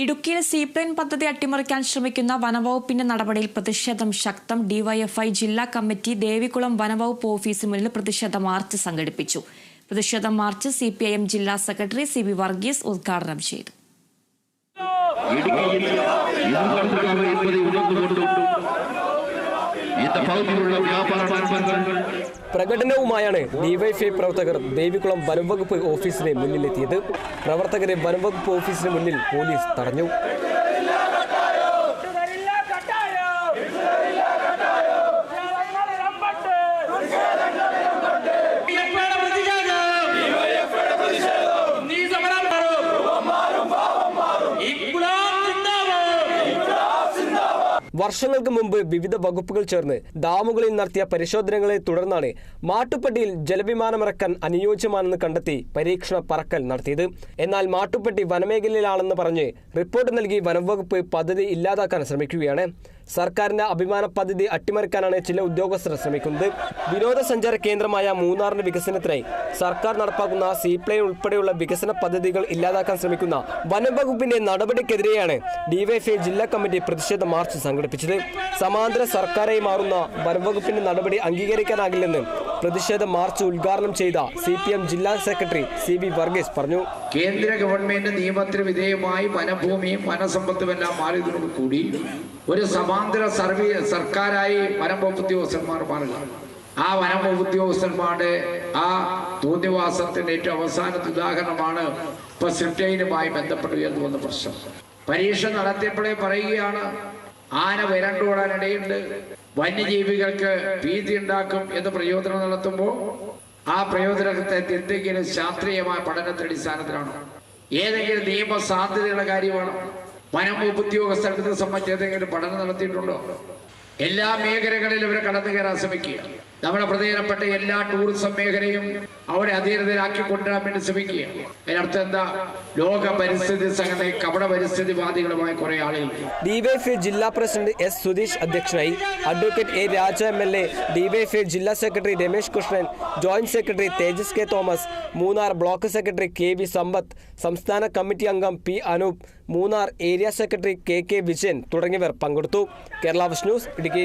ഇടുക്കിയിൽ സീപ്ലെയിൻ പദ്ധതി അട്ടിമറിക്കാൻ ശ്രമിക്കുന്ന വനവകുപ്പിന്റെ നടപടിയിൽ പ്രതിഷേധം ശക്തം ഡിവൈഎഫ്ഐ ജില്ലാ കമ്മിറ്റി ദേവികുളം വനവകുപ്പ് ഓഫീസിന് മുന്നിൽ പ്രതിഷേധ മാർച്ച് സംഘടിപ്പിച്ചു പ്രതിഷേധ മാർച്ച് സിപിഐഎം ജില്ലാ സെക്രട്ടറി സി ബി വർഗീസ് ഉദ്ഘാടനം ചെയ്തു ഇടുക്കിയിൽ പ്രകടനവുമായാണ് ഡിവൈഫ്ഐ പ്രവർത്തകർ ദേവികുളം വനംവകുപ്പ് ഓഫീസിന് മുന്നിലെത്തിയത്. പ്രവർത്തകരെ വനംവകുപ്പ് ഓഫീസിന് മുന്നിൽ പോലീസ് തടഞ്ഞു. വർഷങ്ങൾക്ക് മുമ്പ് വിവിധ വകുപ്പുകൾ ചേർന്ന് ഡാമുകളിൽ നടത്തിയ പരിശോധനകളെ തുടർന്നാണ് മാട്ടുപ്പെട്ടിയിൽ ജലവിമാനമിറക്കാൻ അനുയോജ്യമാണെന്ന് കണ്ടെത്തി പരീക്ഷണ പറക്കൽ നടത്തിയത്. എന്നാൽ മാട്ടുപ്പെട്ടി വനമേഖലയിലാണെന്ന് പറഞ്ഞ് റിപ്പോർട്ട് നൽകി വനംവകുപ്പ് പദ്ധതി ഇല്ലാതാക്കാൻ ശ്രമിക്കുകയാണ്. സർക്കാരിന്റെ അഭിമാന പദ്ധതി അട്ടിമറിക്കാനാണ് ചില ഉദ്യോഗസ്ഥർ ശ്രമിക്കുന്നത്. വിനോദസഞ്ചാര കേന്ദ്രമായ മൂന്നാറിന്റെ വികസനത്തിനായി സർക്കാർ നടപ്പാക്കുന്ന സീപ്ലെയിൻ ഉൾപ്പെടെയുള്ള വികസന പദ്ധതികൾ ഇല്ലാതാക്കാൻ ശ്രമിക്കുന്ന വനംവകുപ്പിന്റെ നടപടിക്കെതിരെയാണ് ഡിവൈഎഫ്ഐ ജില്ലാ കമ്മിറ്റി പ്രതിഷേധ മാർച്ച് സംഘടിപ്പിച്ചത്. സമാന്തര സർക്കാരായി മാറുന്ന വനംവകുപ്പിന്റെ നടപടി അംഗീകരിക്കാനാകില്ലെന്ന് പ്രതിഷേധ മാർച്ച് ഉദ്ഘാടനം ചെയ്ത സി ജില്ലാ സെക്രട്ടറി സി ബി വർഗീസ് പറഞ്ഞു. കേന്ദ്ര ഗവൺമെന്റ് നിയമത്തിന് വിധേയമായി വനഭൂമിയും വനസമ്പത്തുമെല്ലാം മാറിയതോടു കൂടി ഒരു സമാന്തര സർവീ സർക്കാരായി വനംവകുപ്പ് ഉദ്യോഗസ്ഥന്മാർ മാറുക ആ വനംവകുപ്പ് ഉദ്യോഗസ്ഥന്മാരുടെ ആ തോന്നിവാസത്തിന്റെ ഏറ്റവും അവസാനത്തെ ഉദാഹരണമാണ് ഇപ്പൊ സിപ്റ്റൈനുമായി ബന്ധപ്പെട്ട് ഉയർന്നു വന്ന പ്രശ്നം. പരീക്ഷ നടത്തിയപ്പോഴേ പറയുകയാണ് ആന വിരണ്ടോടാനിടയുണ്ട്. വന്യജീവികൾക്ക് ഭീതി ഉണ്ടാക്കും എന്ന് പ്രയോജനം നടത്തുമ്പോൾ ആ പ്രയോജനത്തെ എന്തെങ്കിലും ശാസ്ത്രീയമായ പഠനത്തിന്റെ അടിസ്ഥാനത്തിലാണ്. ഏതെങ്കിലും നിയമ സാധ്യതയുള്ള കാര്യമാണ് വനം ഉദ്യോഗസ്ഥർക്ക് സംബന്ധിച്ച് ഏതെങ്കിലും പഠനം നടത്തിയിട്ടുണ്ടോ? എല്ലാ മേഖലകളിലും ഇവരെ കടന്നു കയറാൻ ശ്രമിക്കുക. നമ്മുടെ പ്രധാനപ്പെട്ട എല്ലാ ടൂറിസം മേഖലയും അവരെ അധീനതയിലാക്കി കൊണ്ടുവരാൻ വേണ്ടി ശ്രമിക്കുക അതിനർത്ഥം എന്താ? ലോക പരിസ്ഥിതി സംഘടന കപട പരിസ്ഥിതിവാദികളുമായ കുറെ ആളുകൾ ഡിവൈഎഫ്ഐ ജില്ലാ പ്രസിഡന്റ് എസ് സുധീഷ് അധ്യക്ഷനായി advocate A Raja M L A DYFI ജില്ലാ secretary Ramesh Krishnan joint secretary Tejas K Thomas Munnar block secretary K V Sampath സംസ്ഥാന കമ്മിറ്റി അംഗം P Anoop Munnar area secretary K K Vijayan തുടങ്ങിയവർ പങ്കെടുത്തു. Kerala news Idukki.